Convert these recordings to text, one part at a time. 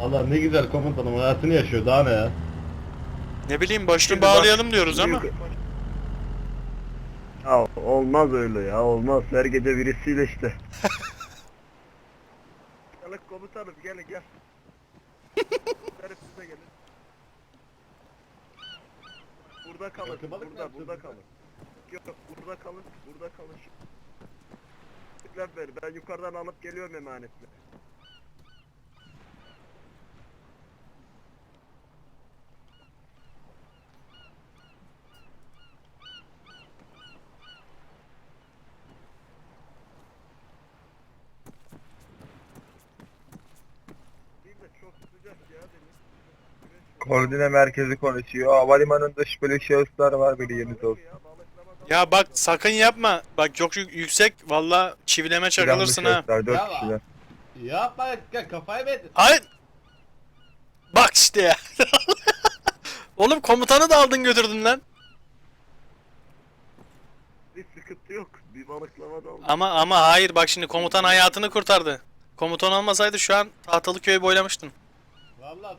Allah ne güzel komutanım hayatını yaşıyor daha ne ya. Ne bileyim başını Şimdi bak, bağlayalım diyoruz ama. Ya olmaz öyle ya olmaz. Her gece birisiyle işte. Gelin komutanım gelin gel. Herif siz de gelin. Burada kalın. Burada burada kalın. Yok yok burada kalın. Burada kalın. Ver ver. Ben yukarıdan alıp geliyorum emanetleri. Değil de çok sıcak ya deniz. Güneş yok. Koordine merkezi konuşuyor. Havalimanında şüpheli şahıslar var bilginiz olsun. Ya, bak sakın yapma. Bak çok yük- yüksek valla çivileme çakılırsın ha. Silahlı şahıslar, dört Ya. kişiler. Yapma ya kafayı mı yedin? Hayır. Bak işte ya. Oğlum komutanı da aldın götürdün lan. Bir sıkıntı yok. Bir balıklama da oldu. Ama ama hayır bak şimdi komutan hayatını kurtardı. Komutan olmasaydı şu an tahtalı köyü boylamıştın. Valla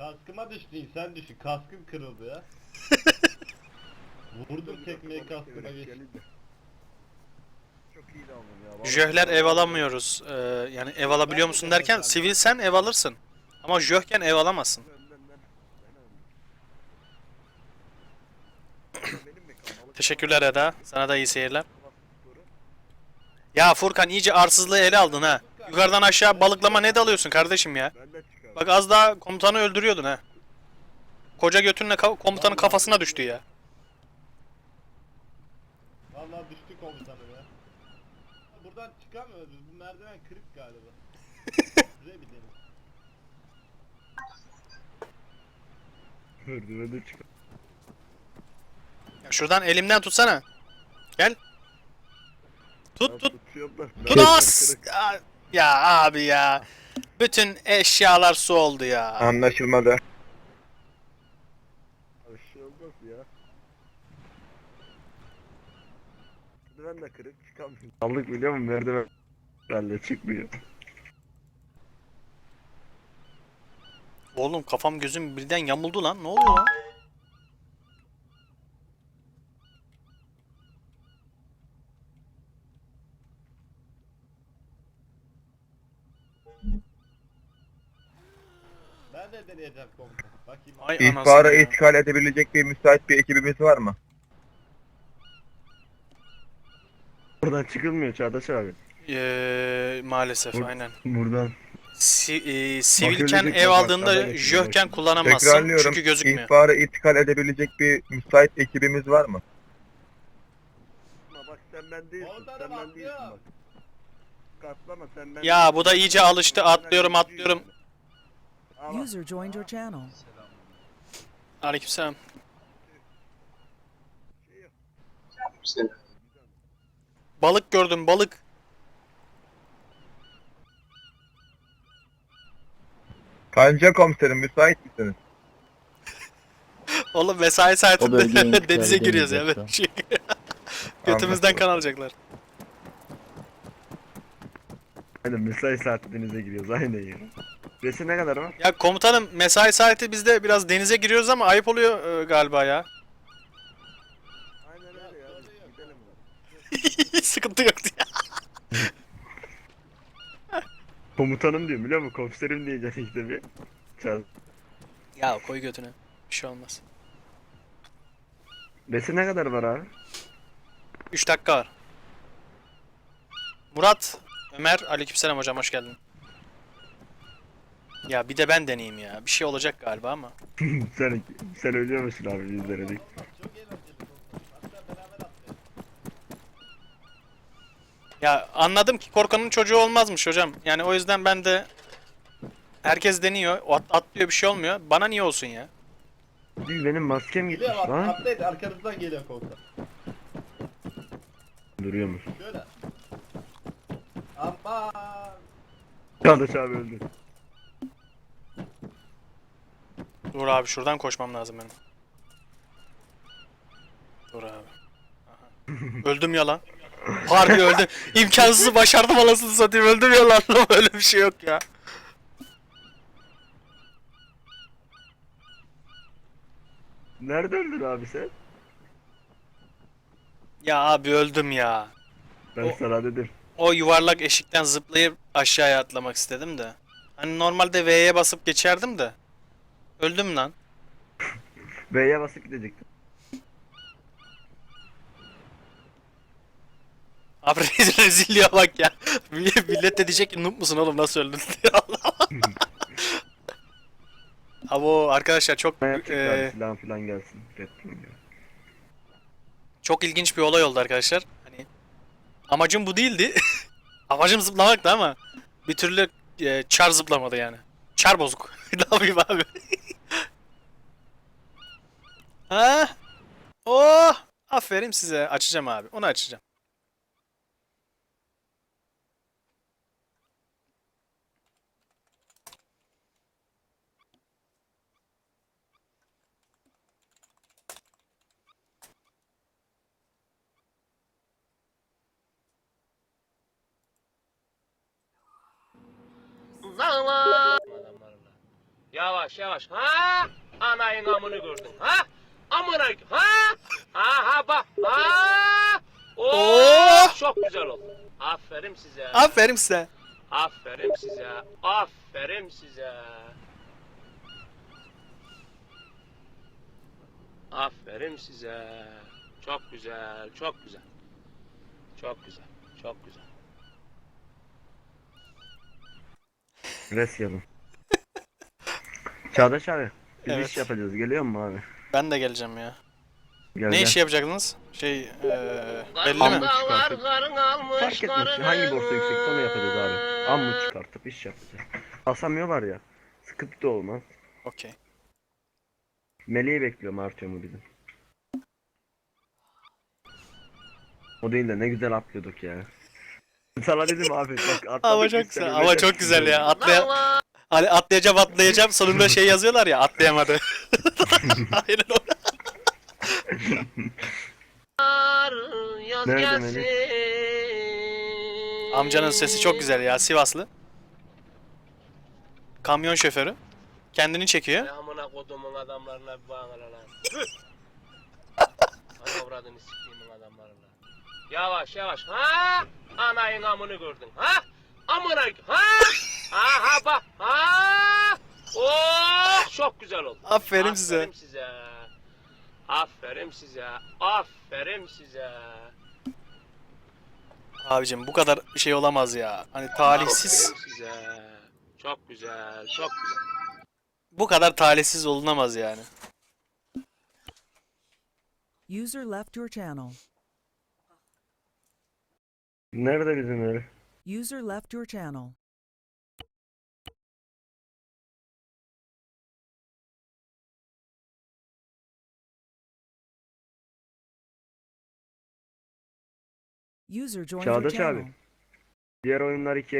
kaskıma düştün sen düşün kaskım kırıldı ya. Vurdum tekmeyi kaskıma geç. Çok iyi ya. vallahi. Jöhler ev alamıyoruz. Ee, yani ev alabiliyor musun derken sivilsen ev alırsın. Ama jöhken ev alamazsın. Ben- ben- ben- ben aldım. Benim mi kalmalı? Teşekkürler Eda. Sana da iyi seyirler. Ya Furkan iyice arsızlığı ele aldın ha. Yukarıdan aşağı balıklama ne dalıyorsun kardeşim ya? Bak az daha komutanı öldürüyordun ha. Koca götünle ka- komutanın kafasına düştü ya. Valla düştü komutanım ya. Buradan çıkamıyoruz bu merdiven kırık galiba. Şuraya bir deneyelim. Merdivene çıkar. Ya Şuradan elimden tutsana. Gel. Tut tut. Tutuyorum da. Tut as. kırık. Ya, abi ya. Bütün eşyalar su oldu ya. Anlaşılmadı. Bir şey olmaz ya. Merdiven de kırık çıkamıyorum. Aldık biliyor musun merdiven? Ben de çıkmıyor. Oğlum kafam gözüm birden yamuldu lan. Ne oluyor lan? Ben de deneyeceğim komutan. Bakayım. Ay İhbara anasını ya. itikal edebilecek bir müsait bir ekibimiz var mı? Buradan çıkılmıyor Çağdaş abi. Ee, maalesef Bur- aynen. Buradan. Si, e, sivilken ev aldığında haberle jöhken kullanamazsın Tekrarlıyorum. çünkü gözükmüyor. İhbara itikal edebilecek bir müsait ekibimiz var mı? Bak sen ben değilsin. Sen ben değilsin bak. Katlama sen ben Ya bu da iyice alıştı. Atlıyorum atlıyorum. User joined your channel. Aleykümselam. Balık gördüm balık. Kanca komiserim müsait misiniz? Oğlum mesai saatinde denize giriyoruz ya. Böyle bir şey. Götümüzden kan alacaklar. Aynen mesai saati denize giriyoruz aynen ya. Resim ne kadar var? Ya komutanım mesai saati bizde biraz denize giriyoruz ama ayıp oluyor e, galiba ya. Aynen öyle ya. Gidelim. Sıkıntı yok ya. Komutanım diyor biliyor musun? Komiserim diyeceksin işte bir. Çağ. Ya koy götüne. Bir şey olmaz. Resim ne kadar var abi? 3 dakika var. Murat, Ömer, aleykümselam hocam hoş geldin. Ya bir de ben deneyeyim ya. Bir şey olacak galiba ama. sen sen ölüyor musun abi biz denedik. Ya anladım ki korkanın çocuğu olmazmış hocam. Yani o yüzden ben de herkes deniyor. At, atlıyor bir şey olmuyor. Bana niye olsun ya? Değil benim maskem gitmiş Geliyor bak lan. atlayın arkanızdan geliyor komutan. Duruyor musun? Şöyle. Aman. Çağdaş abi öldü. Dur abi şuradan koşmam lazım benim. Dur abi. öldüm ya lan. Harbi öldüm. İmkansızı başardım anasını satayım. Öldüm ya lan. Öyle bir şey yok ya. Nerede öldün abi sen? Ya abi öldüm ya. Ben O- sana dedim. O yuvarlak eşikten zıplayıp aşağıya atlamak istedim de. Hani normalde V'ye basıp geçerdim de. Öldüm lan. V'ye basıp gidecektim. Abi rezil- rezilliğe bak ya. Millet de diyecek ki noob musun oğlum nasıl öldün diye. Allah. Abo arkadaşlar çok Ne yapacaklar e, silahın falan gelsin. Ya. çok ilginç bir olay oldu arkadaşlar. Hani amacım bu değildi. amacım zıplamaktı ama bir türlü e, çar zıplamadı yani. Çar bozuk. ne yapayım abi? Ha? Oh! Aferin size. Açacağım abi. Onu açacağım. Zaman. Yavaş yavaş. Ha? Anayın amını gördün. Ha? Amına. Ha? Aha bak. Ha? Oo, Oh! Çok güzel oldu. Aferin size. Aferin size. Aferin size. Aferin size. Aferin size. Çok güzel, çok güzel. Çok güzel, çok güzel. Res yalın. Çağdaş abi. Biz Evet. iş yapacağız. Geliyor mu abi? Ben de geleceğim ya. Gel, Ne gel. işi yapacaksınız? Şey, eee belli mi? çıkartıp- var, karın almış Fark etmez. karını. Hangi borsa yüksekse onu yapacağız abi. Ammu çıkartıp iş yapacağız. Asamıyorlar ya. Sıkıntı da olmaz. Okey. Meleği bekliyorum artıyor mu bizim. O değil de ne güzel atlıyorduk ya. Sana dedim abi bak atladık. Ama çok güzel. Ama çok güzel ya. Atlaya hani atlayacağım atlayacağım sonunda şey yazıyorlar ya atlayamadı. Aynen o. yaz Nerede gelsin. Amcanın sesi çok güzel ya Sivaslı. Kamyon şoförü. Kendini çekiyor. Ne amına kodumun adamlarına bir bağına lan. Ana avradını siktiğimin adamlarına. Yavaş yavaş. Ha? Anayın amını gördün. Ha? Amına. Ha? Aha bak. Ha? Oh çok güzel oldu. Aferin size. Aferin size. Aferin size. Aferin size. Abicim bu kadar şey olamaz ya. Hani talihsiz. Aferin size. Çok güzel. Çok güzel. Bu kadar talihsiz olunamaz yani. User left your channel. Nerede bizim öyle? User left your channel. Joined your Çağdaş abi. channel. Diğer oyunlar ikiye